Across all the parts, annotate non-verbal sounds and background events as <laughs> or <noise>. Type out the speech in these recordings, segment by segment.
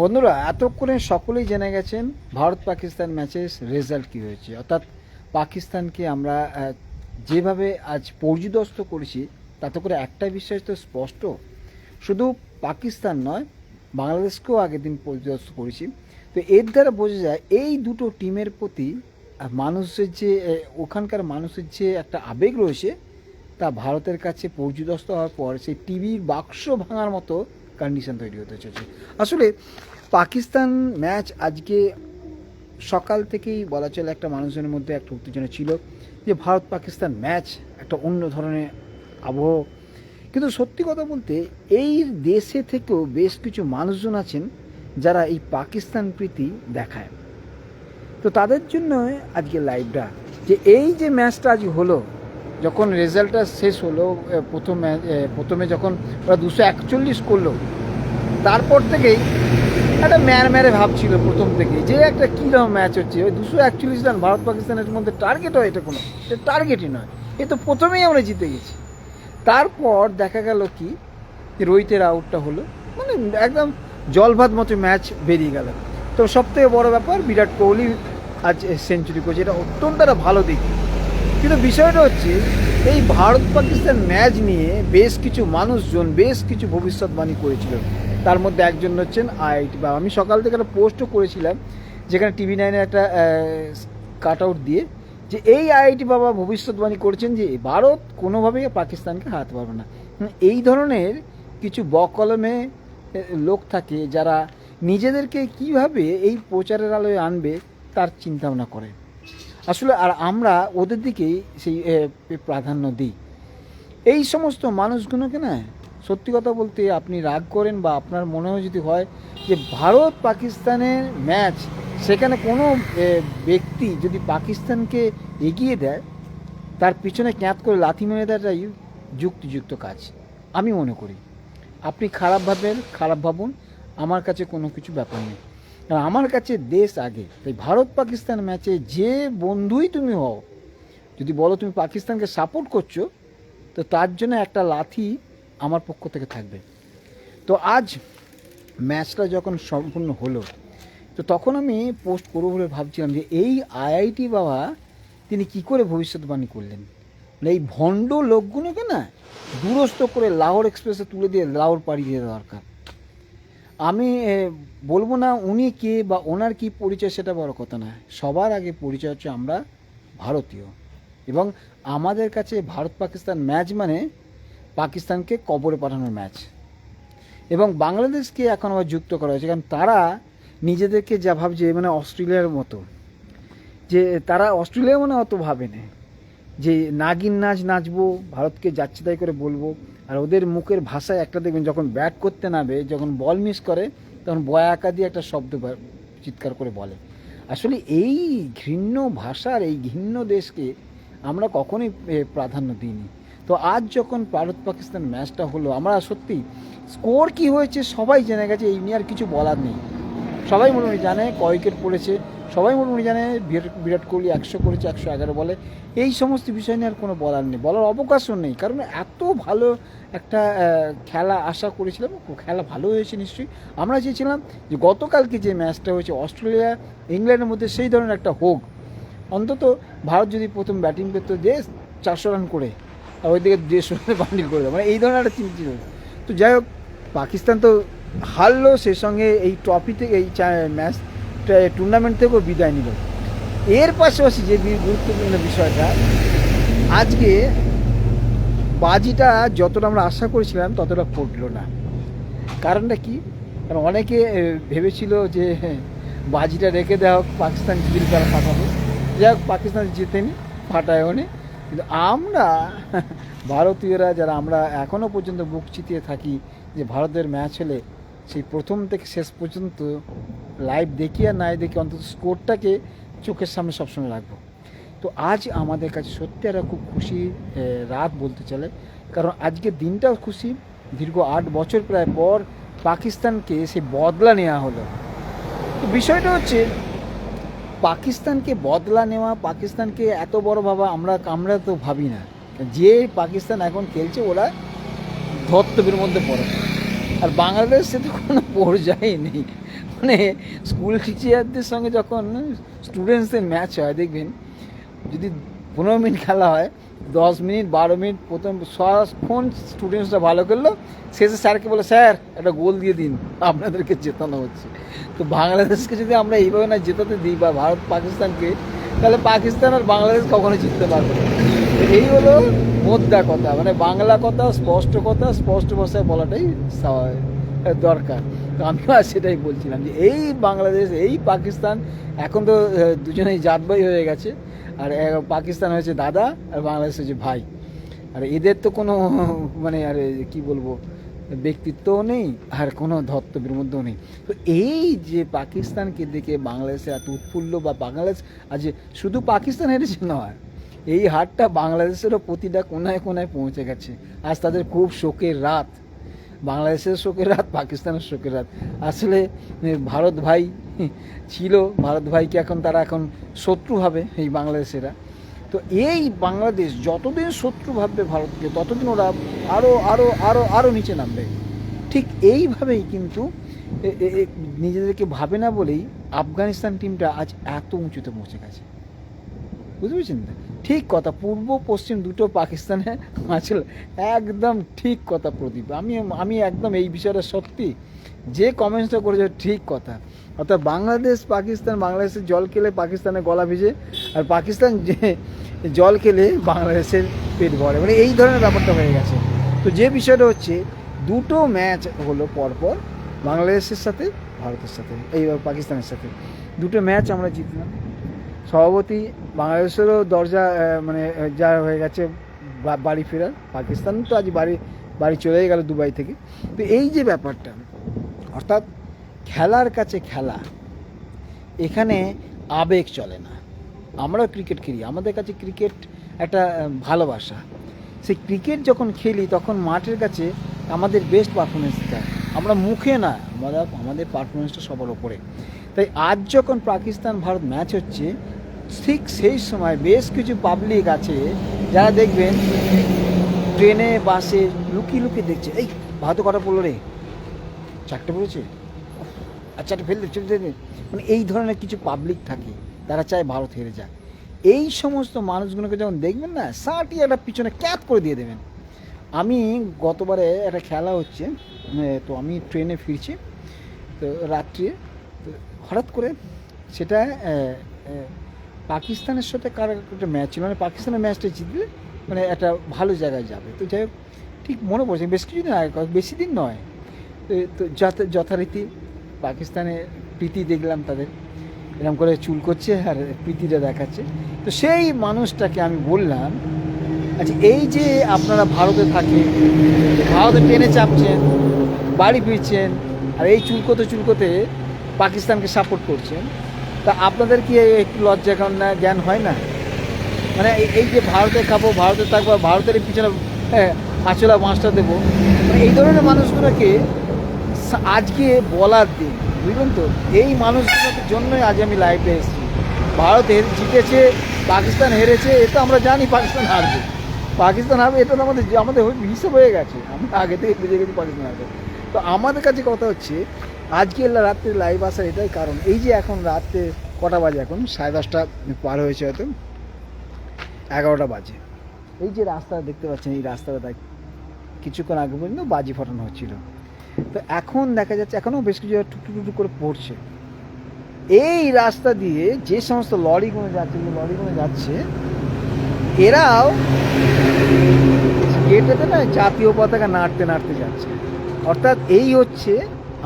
বন্ধুরা, এতক্ষণে সকলেই জেনে গেছেন ভারত পাকিস্তান ম্যাচের রেজাল্ট কী হয়েছে। অর্থাৎ পাকিস্তানকে আমরা যেভাবে আজ পর্যুদস্ত করেছি, তাতে করে একটা বিষয় তো স্পষ্ট। শুধু পাকিস্তান নয়, বাংলাদেশকেও আগের দিন পর্যুদস্ত করেছি। তো এর দ্বারা বোঝা যায়, এই দুটো টিমের প্রতি মানুষের যে ওখানকার মানুষের যে একটা আবেগ রয়েছে, তা ভারতের কাছে পর্যুদস্ত হওয়ার পর সেই টিভির বাক্স ভাঙার মতো কন্ডিশন তৈরি হতে চলেছে। আসলে পাকিস্তান ম্যাচ আজকে সকাল থেকেই বলা চলে একটা মানুষের মধ্যে একটা উত্তেজনা ছিল যে ভারত পাকিস্তান ম্যাচ একটা অন্য ধরনের আবহ। কিন্তু সত্যি কথা বলতে এই দেশে থেকেও বেশ কিছু মানুষজন আছেন যারা এই পাকিস্তান প্রীতি দেখায়। তো তাদের জন্য আজকে লাইভটা যে এই যে ম্যাচটা আজ হলো যখন রেজাল্টটা শেষ হলো প্রথম প্রথমে যখন ওরা দুশো একচল্লিশ করল, তারপর থেকেই একটা ম্যার ম্যারে ভাব ছিল প্রথম থেকে। যে একটা কীরকম ম্যাচ হচ্ছে? ওই দুশো একচল্লিশ রান ভারত পাকিস্তানের মধ্যে টার্গেট হয় এটা কোনো? এটা টার্গেটই নয়। এ তো প্রথমেই আমরা জিতে গেছি। তারপর দেখা গেল কি? রোহিতের আউটটা হলো। মানে একদম জলভাত মতো ম্যাচ বেরিয়ে গেল। তো সব থেকে বড় ব্যাপার, বিরাট কোহলি আজ সেঞ্চুরি করছে এটা অত্যন্ত একটা ভালো দিক। কিন্তু বিষয়টা হচ্ছে, এই ভারত পাকিস্তান ম্যাচ নিয়ে বেশ কিছু মানুষজন, বেশ কিছু ভবিষ্যৎবাণী করেছিল। তার মধ্যে একজন হচ্ছেন আইআইটি, বা আমি সকাল থেকে একটা পোস্টও করেছিলাম, যেখানে টিভি নাইনে একটা কাট আউট দিয়ে যে এই আইআইটি বাবা ভবিষ্যৎবাণী করেছেন যে ভারত কোনোভাবেই পাকিস্তানকে হারাতে পারবে না। এই ধরনের কিছু বকলমে লোক থাকে যারা নিজেদেরকে কীভাবে এই প্রচারের আলোয় আনবে, তার চিন্তা ভাবনা করে। আসলে আর আমরা ওদের দিকেই সেই প্রাধান্য দিই। এই সমস্ত মানুষগুলোকে না, সত্যি কথা বলতে আপনি রাগ করেন বা আপনার মনে হয় যদি হয় যে ভারত পাকিস্তানের ম্যাচ সেখানে কোনো ব্যক্তি যদি পাকিস্তানকে এগিয়ে দেয়, তার পিছনে ক্যাঁত করে লাথি মেরে দেওয়াটাই যুক্তিযুক্ত কাজ। আমি মনে করি। আপনি খারাপ ভাবেন, খারাপ ভাবুন, আমার কাছে কোনো কিছু ব্যাপার নেই। আমার কাছে দেশ আগে। তাই ভারত পাকিস্তান ম্যাচে যে বন্ধুই তুমি হও, যদি বলো তুমি পাকিস্তানকে সাপোর্ট করছ, তো তার জন্য একটা লাথি আমার পক্ষ থেকে থাকবে। তো আজ ম্যাচটা যখন সম্পূর্ণ হলো, তো তখন আমি পোস্ট করব বলে ভাবছিলাম যে এই আইআইটি বাবা, তিনি কি করে ভবিষ্যৎবাণী করলেন? মানে এই ভণ্ড লোকগুলোকে না দূরস্থ করে লাহোর এক্সপ্রেসে তুলে দিয়ে লাহোর পাড়ি দিয়ে দরকার। আমি বলব না উনি কে বা ওনার কি পরিচয় সেটা বড় কথা না সবার আগে পরিচয় হচ্ছে আমরা ভারতীয়। এবং আমাদের কাছে ভারত পাকিস্তান ম্যাচ মানে পাকিস্তানকে কবরে পাঠানোর ম্যাচ। এবং বাংলাদেশকে এখন আবার যুক্ত করা হয়েছে, কারণ তারা নিজেদেরকে যা ভাবছে মানে অস্ট্রেলিয়ার মতো। যে তারা অস্ট্রেলিয়া মানে অত ভাবে না যে নাগিন নাচ নাচবো, ভারতকে যাচ্ছে তাই করে বলব, আর ওদের মুখের ভাষায় একটা দেখবেন, যখন ব্যাট করতে নামে, যখন বল মিস করে, তখন বয়াকা দিয়ে একটা শব্দ চিৎকার করে বলে। আসলে এই ঘৃণ্য ভাষার, এই ঘৃণ্য দেশকে আমরা কখনোই প্রাধান্য দিইনি। তো আজ যখন ভারত পাকিস্তান ম্যাচটা হলো, আমরা সত্যি স্কোর কি হয়েছে সবাই জেনে গেছে, এই নিয়ে আর কিছু বলার নেই। সবাই মোটামুটি জানে ক উইকেট পড়েছে সবাই মোটামুটি জানে, বিরাট কোহলি একশো করেছে, একশো এগারো বলে। এই সমস্ত বিষয় নিয়ে আর কোনো বলার নেই। বলার অবকাশও নেই। কারণ এত ভালো একটা খেলা আশা করেছিলাম খেলা ভালো হয়েছে নিশ্চয়ই। আমরা চেয়েছিলাম যে গতকালকে যে ম্যাচটা হয়েছে, অস্ট্রেলিয়া, ইংল্যান্ডের মধ্যে সেই ধরনের একটা হোক। অন্তত ভারত যদি প্রথম ব্যাটিং করতো যে চারশো রান করে, আর ওইদিকে দেড়শো রানে বান্ডিল করে দেয়। মানে এই ধরনের একটা চিন্তা ছিল। তো যাই হোক, পাকিস্তান তো হারলো, সেই সঙ্গে এই ট্রফি থেকে এই ম্যাচ টুর্নামেন্ট থেকেও বিদায় নিল। এর পাশাপাশি যে গুরুত্বপূর্ণ বিষয়টা আজকে বাজিটা যতটা আমরা আশা করেছিলাম ততটা পড়ল না। কারণটা কি? কারণ অনেকে ভেবেছিল যে হ্যাঁ, বাজিটা রেখে দেওয়া হোক পাকিস্তান জিল তারা ফাটাবে। যাই হোক পাকিস্তান জিতেনি ফাটায় কিন্তু আমরা ভারতীয়রা যারা আমরা এখনও পর্যন্ত বুক চিতিয়ে থাকি যে ভারতের ম্যাচ হলে সেই প্রথম থেকে শেষ পর্যন্ত লাইভ দেখি আর নাই দেখি অন্তত স্কোরটাকে চোখের সামনে সবসময় রাখব। তো আজ আমাদের কাছে সত্যি একটা খুব খুশি রাত বলতে চলে। কারণ আজকের দিনটাও খুশি, দীর্ঘ আট বছর প্রায় পর পাকিস্তানকে সে বদলা নেওয়া হলো। তো বিষয়টা হচ্ছে, পাকিস্তানকে বদলা নেওয়া, পাকিস্তানকে এত বড় ভাবা আমরা আমরা তো ভাবি না। যে পাকিস্তান এখন খেলছে ওরা ধর্তব্যের মধ্যে পড়ে। আর বাংলাদেশ সে তো কোনো পর্যায়ে নেই। মানে স্কুল টিচারদের সঙ্গে যখন স্টুডেন্টসদের ম্যাচ হয়, দেখবেন যদি পনেরো মিনিট খেলা হয়, দশ মিনিট বারো মিনিট প্রথম সারাক্ষণ স্টুডেন্টসরা ভালো করল, শেষে স্যারকে বলে, স্যার, একটা গোল দিয়ে দিন, আপনাদেরকে জেতানো হচ্ছে। তো বাংলাদেশকে যদি আমরা এইভাবে না জেতাতে দিই বা ভারত পাকিস্তানকে, তাহলে পাকিস্তান আর বাংলাদেশ কখনো জিততে পারবে না। এই হলো মোদ্দা কথা মানে বাংলা কথা, স্পষ্ট কথা, স্পষ্ট ভাষায় বলাটাই দরকার। তো আমিও আর সেটাই বলছিলাম যে এই বাংলাদেশ, এই পাকিস্তান, এখন তো দুজনেই জাতভাই হয়ে গেছে। আর পাকিস্তান হয়েছে দাদা আর বাংলাদেশ হচ্ছে ভাই। আর এদের তো কোনো মানে আর কি বলব, ব্যক্তিত্বও নেই আর কোনো ধর্তব্যের মধ্যেও নেই। তো এই যে পাকিস্তানকে দেখে বাংলাদেশে এত উৎফুল্ল বা বাংলাদেশ আজ শুধু পাকিস্তান হেরেছে নয়, এই হারটা বাংলাদেশেরও প্রতিটা কোনায় কোনায় পৌঁছে গেছে। আজ তাদের খুব শোকের রাত। বাংলাদেশের শোকের রাত, পাকিস্তানের শোকের রাত। আসলে ভারত ভাই ছিল, ভারত ভাইকে এখন, তারা এখন শত্রু ভাবে এই বাংলাদেশেরা। তো এই বাংলাদেশ যতদিন শত্রু ভাববে ভারতকে, ততদিন ওরা আরও আরও আরও আরও নিচে নামবে। ঠিক এইভাবেই কিন্তু নিজেদেরকে ভাবে না বলেই আফগানিস্তান টিমটা আজ এত উঁচুতে পৌঁছে গেছে। বুঝতে পেরেছেন? ঠিক কথা, পূর্ব, পশ্চিম দুটো পাকিস্তানে আসলে একদম ঠিক কথা প্রদীপ। আমি আমি একদম এই বিষয়টা সত্যি। যে কমেন্টসটা করেছে ঠিক কথা। অর্থাৎ বাংলাদেশ, পাকিস্তান বাংলাদেশের জল খেলে পাকিস্তানে গলা ভিজে, আর পাকিস্তান যে জল খেলে বাংলাদেশের পেট ভরে। মানে এই ধরনের ব্যাপারটা হয়ে গেছে। তো যে বিষয়টা হচ্ছে, দুটো ম্যাচ হলো পরপর বাংলাদেশের সাথে, ভারতের সাথে এই পাকিস্তানের সাথে। দুটো ম্যাচ আমরা জিতলাম। সভাপতি বাংলাদেশেরও দরজা মানে যা হয়ে গেছে বাড়ি ফেরার, পাকিস্তান তো আজ বাড়ি বাড়ি চলে গেল দুবাই থেকে। তো এই যে ব্যাপারটা, অর্থাৎ খেলার কাছে খেলা, এখানে আবেগ চলে না। আমরাও ক্রিকেট খেলি, আমাদের কাছে ক্রিকেট একটা ভালোবাসা। সেই ক্রিকেট যখন খেলি, তখন মাঠের কাছে আমাদের বেস্ট পারফরমেন্স দেয় আমরা মুখে না আমরা আমাদের পারফরমেন্সটা সবার ওপরে তাই আজ যখন পাকিস্তান ভারত ম্যাচ হচ্ছে ঠিক সেই সময় বেশ কিছু পাবলিক আছে যারা দেখবেন ট্রেনে, বাসে লুকিয়ে লুকিয়ে দেখছে। এই ভারত কটা পড়ল রে। চারটে পড়েছে? আচ্ছা একটা ফেলতে চলতে। মানে এই ধরনের কিছু পাবলিক থাকে, তারা চায় ভারত হেরে যাক। এই সমস্ত মানুষগুলোকে যখন দেখবেন না, সাটি একটা পিছনে ক্যাপ করে দিয়ে দেবেন। আমি গতবারে একটা খেলা হচ্ছে তো আমি ট্রেনে ফিরছি, তো রাত্রে তো হঠাৎ করে সেটা পাকিস্তানের সাথে কার একটা ম্যাচ ছিল মানে পাকিস্তানের ম্যাচটা জিতলে মানে একটা ভালো জায়গায় যাবে। তো যাই হোক, ঠিক মনে পড়ছে, বেশ কিছুদিন আগে বেশি দিন নয়। তো- তো যথা- যথারীতি পাকিস্তানে প্রীতি দেখলাম তাদের। এরকম করে চুল করছে আর প্রীতিটা দেখাচ্ছে। তো সেই মানুষটাকে আমি বললাম আচ্ছা এই যে আপনারা ভারতে থাকে ভারতে ট্রেনে চাপছেন, বাড়ি ফিরছেন, আর এই চুলকোতে চুলকোতে পাকিস্তানকে সাপোর্ট করছেন তা আপনাদের কি একটু লজ্জা কারণ না জ্ঞান হয় না? মানে এই- যে ভারতে খাব ভারতে থাকব ভারতের পিছনে হ্যাঁ, আঁচলা মাছটা দেবো মানে এই ধরনের মানুষগুলোকে আজকে বলার দিন বুঝলেন তো? এই মানুষগুলোর জন্যই আজ আমি লাইভে এসেছি। ভারত জিতেছে পাকিস্তান হেরেছে এটা আমরা জানি পাকিস্তান হারবে। পাকিস্তান হারবে এটা আমাদের আমাদের হিসেব হয়ে গেছে। আমরা আগে থেকে বুঝে গেছি পাকিস্তান হারবে। তো আমাদের কাছে কথা হচ্ছে আজকে রাত্রে লাইভ আসার এটাই কারণ। এই যে এখন রাত্রে কটা বাজে এখন? সাড়ে দশটা পার হয়েছে হয়তো। এগারোটা বাজে। এই যে রাস্তা দেখতে পাচ্ছেন, এই রাস্তাটা কিছুক্ষণ আগে পর্যন্ত বাজি ফাটানো হচ্ছিল। তো এখন দেখা যাচ্ছে, এখনও বেশ কিছু টুকটুক টুকটুক করে পড়ছে। এই রাস্তা দিয়ে যে সমস্ত লরিগুলো যাচ্ছে, যে লরিগুলো যাচ্ছে, এরাও গেটেতে না জাতীয় পতাকা নাড়তে নাড়তে যাচ্ছে। অর্থাৎ এই হচ্ছে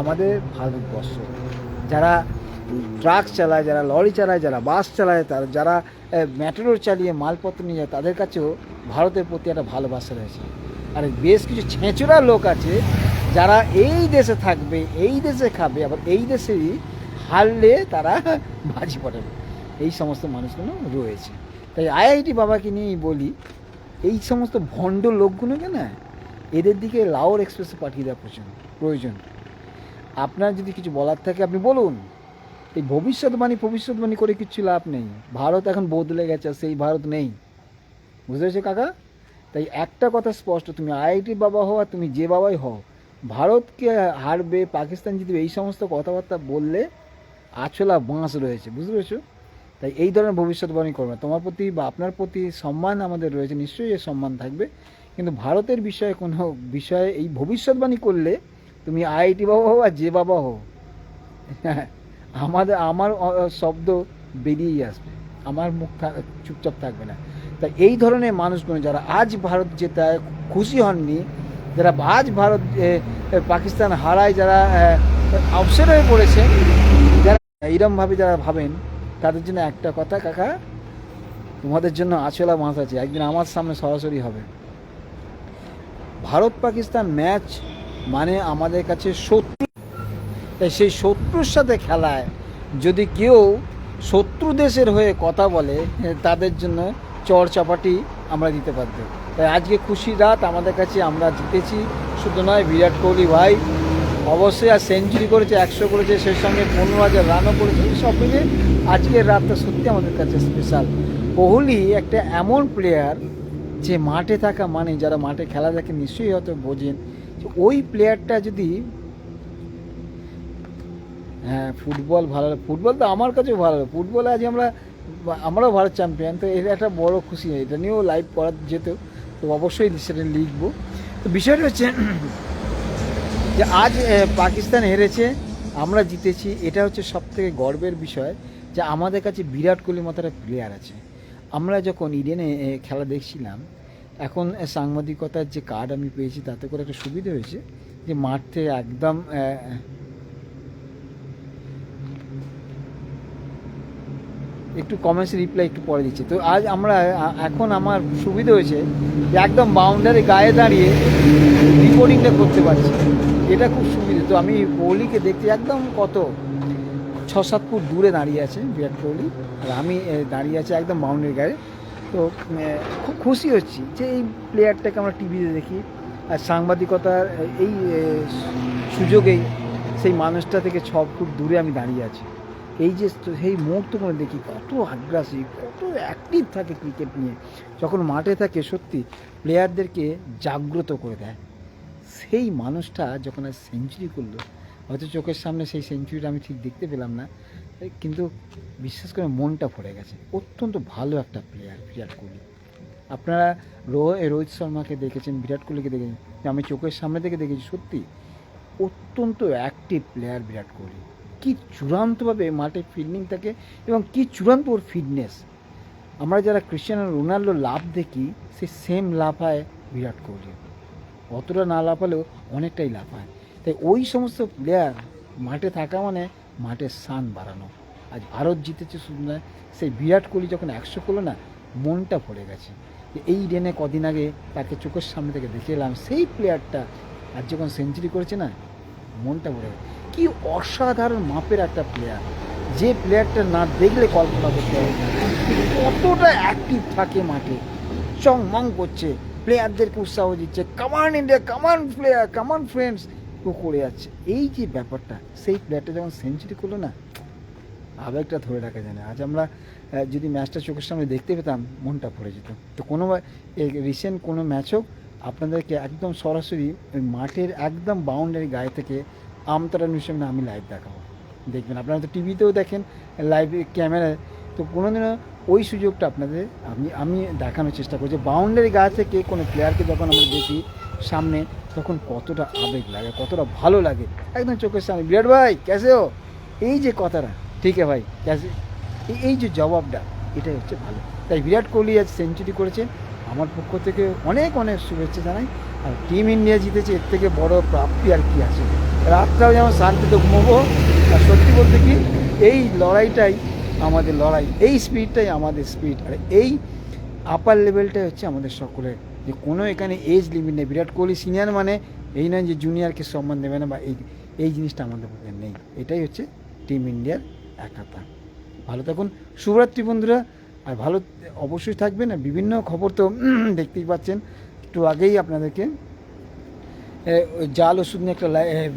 আমাদের ভারতবর্ষ। যারা ট্রাক চালায়, যারা লরি চালায়, যারা বাস চালায়, তারা যারা ম্যাটেরোর চালিয়ে মালপত্র নিয়ে যায়, তাদের কাছেও ভারতের প্রতি একটা ভালোবাসা রয়েছে। আর বেশ কিছু ছেঁচড়া লোক আছে, যারা এই দেশে থাকবে, এই দেশে খাবে, আবার এই দেশেরই হারলে তারা বাজি পড়াবে এই সমস্ত মানুষগুলো রয়েছে। তাই আইআইটি বাবাকে নিয়েই বলি, এই সমস্ত ভণ্ড লোকগুলোকে না, এদের দিকে লাওর এক্সপ্রেসে পাঠিয়ে দেওয়া প্রয়োজন প্রয়োজন। আপনার যদি কিছু বলার থাকে, আপনি বলুন। এই ভবিষ্যৎবাণী ভবিষ্যৎবাণী করে কিচ্ছু লাভ নেই। ভারত এখন বদলে গেছে সেই ভারত নেই। বুঝতে পেরেছ কাকা? তাই একটা কথা স্পষ্ট, তুমি আইআইটি বাবা হও তুমি যে বাবাই হও, ভারতকে হারবে, পাকিস্তান জিতবে, এই সমস্ত কথাবার্তা বললে আছলা বাঁশ রয়েছে, বুঝতে পেরেছ? তাই এই ধরনের ভবিষ্যৎবাণী করবে। তোমার প্রতি বা আপনার প্রতি সম্মান আমাদের রয়েছে, নিশ্চয়ই সম্মান থাকবে। কিন্তু ভারতের বিষয়ে কোনো বিষয়ে এই ভবিষ্যৎবাণী করলে তুমি আইআইটি বাবা হো আর যে বাবা হো আমাদের <laughs> আমার শব্দ বেরিয়েই আসবে। আমার মুখ চুপচাপ থাকবে না। তা এই ধরনের মানুষগুলো যারা আজ ভারত জেতায় খুশি হননি, যারা আজ ভারত পাকিস্তান হারায়, যারা অবসর হয়ে পড়েছে, যারা এইরমভাবে যারা ভাবেন, তাদের জন্য একটা কথা, কাকা, তোমাদের জন্য আছলা মাছ আছে। একদিন আমার সামনে সরাসরি হবে। ভারত পাকিস্তান ম্যাচ মানে আমাদের কাছে শত্রু। তাই সেই শত্রুর সাথে খেলায় যদি কেউ শত্রু দেশের হয়ে কথা বলে তাদের জন্য চর চাপাটি আমরা দিতে পারব তাই আজকে খুশি রাত আমাদের কাছে আমরা জিতেছি। শুধু নয়, বিরাট কোহলি ভাই অবশ্যই আর সেঞ্চুরি করেছে, একশো করেছে, সেই সঙ্গে পনেরো হাজার রানও করেছে। সব মিলে আজকের রাতটা সত্যি আমাদের কাছে স্পেশাল কোহলি একটা এমন প্লেয়ার যে মাঠে থাকা মানে যারা মাঠে খেলা দেখে নিশ্চয়ই হয়তো বোঝেন ওই প্লেয়ারটা যদি হ্যাঁ ফুটবল ভালো ফুটবল তো আমার কাছেও ভালো লাগে। ফুটবলে আজ আমরা, আমরাও ভারত চ্যাম্পিয়ন তো এটা একটা বড় খুশি। এটা নিয়েও লাইভ করা যেত তো অবশ্যই সেটা লিখব। তো বিষয়টা হচ্ছে <clears throat> যে আজ পাকিস্তান হেরেছে, আমরা জিতেছি, এটা হচ্ছে সব থেকে গর্বের বিষয় যে আমাদের কাছে বিরাট কোহলির মতো একটা প্লেয়ার আছে। আমরা যখন ইডেনে খেলা দেখছিলাম এখন সাংবাদিকতার যে কার্ড আমি পেয়েছি, তাতে করে একটা সুবিধা হয়েছে যে মাঠ একদম একটু কমেন্টস রিপ্লাই একটু পরে দিচ্ছি। তো আজ আমরা এখন আমার সুবিধা হয়েছে যে একদম বাউন্ডারি গায়ে দাঁড়িয়ে রিপোর্টিংটা করতে পারছি। এটা খুব সুবিধা। তো আমি কোহলিকে দেখতে একদম কত ছ সাত ফুট দূরে দাঁড়িয়ে আছে বিরাট কোহলি। আর আমি দাঁড়িয়ে আছি একদম বাউন্ডারি গায়ে। তো খুব খুশি হচ্ছি যে এই প্লেয়ারটাকে আমরা টিভিতে দেখি। আর সাংবাদিকতার এই সুযোগেই সেই মানুষটা থেকে ছ ফুট দূরে আমি দাঁড়িয়ে আছি। এই যে সেই মুহূর্তগুলো দেখি, কত আগ্রাসী, কত অ্যাক্টিভ থাকে ক্রিকেট নিয়ে। যখন মাঠে থাকে, সত্যি প্লেয়ারদেরকে জাগ্রত করে দেয়। সেই মানুষটা যখন আজ সেঞ্চুরি করল হয়তো চোখের সামনে সেই সেঞ্চুরিটা আমি ঠিক দেখতে পেলাম না। কিন্তু বিশ্বাস করে মনটা ভরে গেছে। অত্যন্ত ভালো একটা প্লেয়ার বিরাট কোহলি। আপনারা রো- রোহিত শর্মাকে দেখেছেন, বিরাট কোহলিকে দেখেছেন আমি চোখের সামনে থেকে দেখেছি, সত্যি। অত্যন্ত অ্যাক্টিভ প্লেয়ার বিরাট কোহলি। কি চূড়ান্তভাবে মাঠে ফিল্ডিং থাকে এবং কি চূড়ান্ত ওর ফিটনেস আমরা যারা ক্রিশ্চিয়ানো রোনাল্ডো লাভ দেখি, সে সেম লাভ হয় বিরাট কোহলি অতটা না লাফালেও অনেকটাই লাফায় তাই ওই সমস্ত প্লেয়ার মাঠে থাকা মানে মাঠের সান বাড়ানো। আজ ভারত জিতেছে শুধু নয় সেই বিরাট কোহলি যখন একশো করল না, মনটা ভরে গেছে। এই রেনে কদিন আগে তাকে চোখের সামনে থেকে দেখে এলাম, সেই প্লেয়ারটা আজ যখন সেঞ্চুরি করেছে না, মনটা ভরে গেছে। কি অসাধারণ মাপের একটা প্লেয়ার যে প্লেয়ারটা না দেখলে কল্পনা করতে হবে কতটা অ্যাক্টিভ থাকে মাঠে। চং মং করছে প্লেয়ারদেরকে উৎসাহ দিচ্ছে। কামান ইন্ডিয়া কামান প্লেয়ার কামান ফ্রেন্ডস ও করে যাচ্ছে। এই যে ব্যাপারটা, সেই প্লেয়ারটা যখন সেঞ্চুরি করল না আবেগটা ধরে রাখা যায় না। আজ আমরা যদি ম্যাচটা চোখের সামনে দেখতে পেতাম, মনটা ভরে যেত। তো কোনো রিসেন্ট কোনো ম্যাচ হোক, আপনাদেরকে একদম সরাসরি ওই মাঠের একদম বাউন্ডারি গায়ে থেকে আমতারা সামনে আমি লাইভ দেখাবো। দেখবেন, আপনারা তো টিভিতেও দেখেন লাইভ ক্যামেরায় তো কোনোদিনও ওই সুযোগটা আপনাদের আমি আমি দেখানোর চেষ্টা করছি বাউন্ডারি গায়ে থেকে কোনো প্লেয়ারকে যখন আমরা দেখি সামনে তখন কতটা আবেগ লাগে, কতটা ভালো লাগে। একদম চোখের সামনে। বিরাট ভাই ক্যাসে হো এই যে কথাটা, ঠিক আছে ভাই ক্যাসে এই- এই যে জবাবটা, এটাই হচ্ছে ভালো। তাই বিরাট কোহলি আজ সেঞ্চুরি করেছেন। আমার পক্ষ থেকে অনেক অনেক শুভেচ্ছা জানাই। আর টিম ইন্ডিয়া জিতেছে, এর থেকে বড় প্রাপ্তি আর কি আছে। রাতটাও যেমন শান্তিতে ঘুমবো। আর সত্যি বলতে কি, এই লড়াইটাই আমাদের লড়াই, এই স্পিডটাই আমাদের স্পিড আর এই আপার লেভেলটাই হচ্ছে আমাদের সকলের যে কোনো এখানে এজ লিমিট নেই। বিরাট কোহলি সিনিয়র মানে এই নয় যে জুনিয়রকে সম্মান দেবে না বা এই এই জিনিসটা আমাদের মধ্যে নেই। এটাই হচ্ছে টিম ইন্ডিয়ার একাতা। ভালো থাকুন, শুভরাত্রি বন্ধুরা। আর ভালো অবশ্যই থাকবেন। আর বিভিন্ন খবর তো <clears throat> দেখতেই পাচ্ছেন। একটু আগেই আপনাদেরকে জাল ওষুধ নিয়ে একটা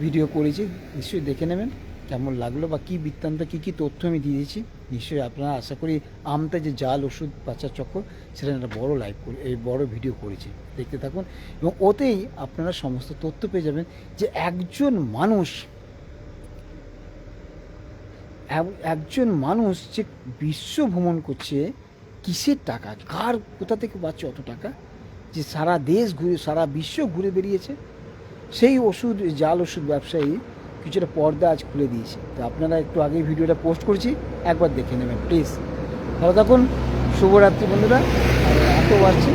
ভিডিও করেছি। নিশ্চয়ই দেখে নেবেন। কেমন লাগল বা কী বৃত্তান্ত, কী কী তথ্য আমি দিয়ে দিয়েছি। নিশ্চয়ই আপনারা আশা করি আমতা যে জাল, ওষুধ বাচ্চার চক্র, সেটা একটা বড় লাইভ করে, এই বড় ভিডিও করেছি। দেখতে থাকুন। এবং ওতেই আপনারা সমস্ত তথ্য পেয়ে যাবেন যে একজন মানুষ একজন মানুষ যে বিশ্ব ভ্রমণ করছে, কিসের টাকা? কার, কোথা থেকে পাচ্ছে অত টাকা? যে সারা দেশ ঘুরে, সারা বিশ্ব ঘুরে বেরিয়েছে সেই ওষুধ, জাল ওষুধ ব্যবসায়ী কিছুটা পর্দা আজ খুলে দিয়েছে। তো আপনারা একটু আগেই ভিডিওটা পোস্ট করেছি, একবার দেখে নেবেন প্লিজ ভালো থাকুন, শুভরাত্রি বন্ধুরা এত বাড়ছে।